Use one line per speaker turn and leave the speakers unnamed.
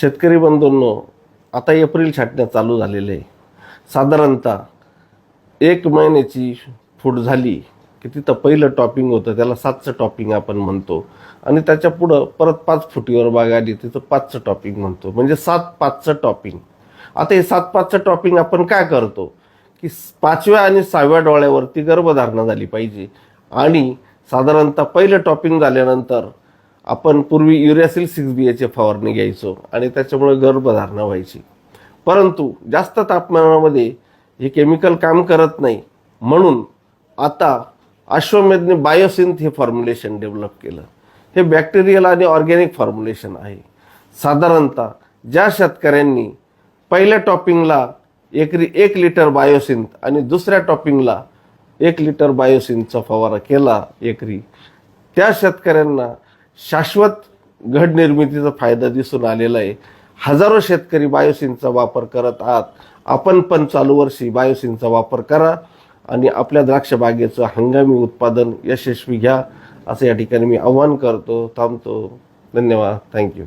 शेतकरी बंधूंनो आता एप्रिल छाटण्या चालू झालेले आहे. साधारणतः एक महिन्याची फूट झाली की तिथं पहिलं टॉपिंग होतं त्याला सातचं टॉपिंग आपण म्हणतो. आणि त्याच्या पुढं परत पाच फुटीवर बाग आली तिथं पाचचं टॉपिंग म्हणतो. म्हणजे सात पाचचं टॉपिंग. आता हे सात पाचचं टॉपिंग आपण काय करतो? की पाचव्या आणि सहाव्या डोळ्यावरती गर्भधारणा झाली पाहिजे. आणि साधारणतः पहिलं टॉपिंग झाल्यानंतर आपण पूर्वी युरियासिल सिक्स बी एचे फवारणी घ्यायचो आणि त्याच्यामुळे गर्भधारणा व्हायची. परंतु जास्त तापमानामध्ये हे केमिकल काम करत नाही. म्हणून आता अश्वमेधने बायोसिंथ हे फॉर्म्युलेशन डेव्हलप केलं. हे बॅक्टेरियल आणि ऑर्गॅनिक फॉर्म्युलेशन आहे. साधारणतः ज्या शेतकऱ्यांनी पहिल्या टॉपिंगला एकरी एक लिटर बायोसिंथ आणि दुसऱ्या टॉपिंगला एक लिटर बायोसिंथचा फवारा केला एकरी त्या शेतकऱ्यांना शाश्वत घड निर्मितीचा फायदा दिसून आलेला आहे. हजारो शेतकरी बायोसिनचा वापर करत आहात. आपण पण चालू वर्षी बायोसिनचा वापर करा आणि आपल्या द्राक्षबागेचं हंगामी उत्पादन यशस्वी घ्या असं या ठिकाणी मी आव्हान करतो थांबतो. धन्यवाद. थँक्यू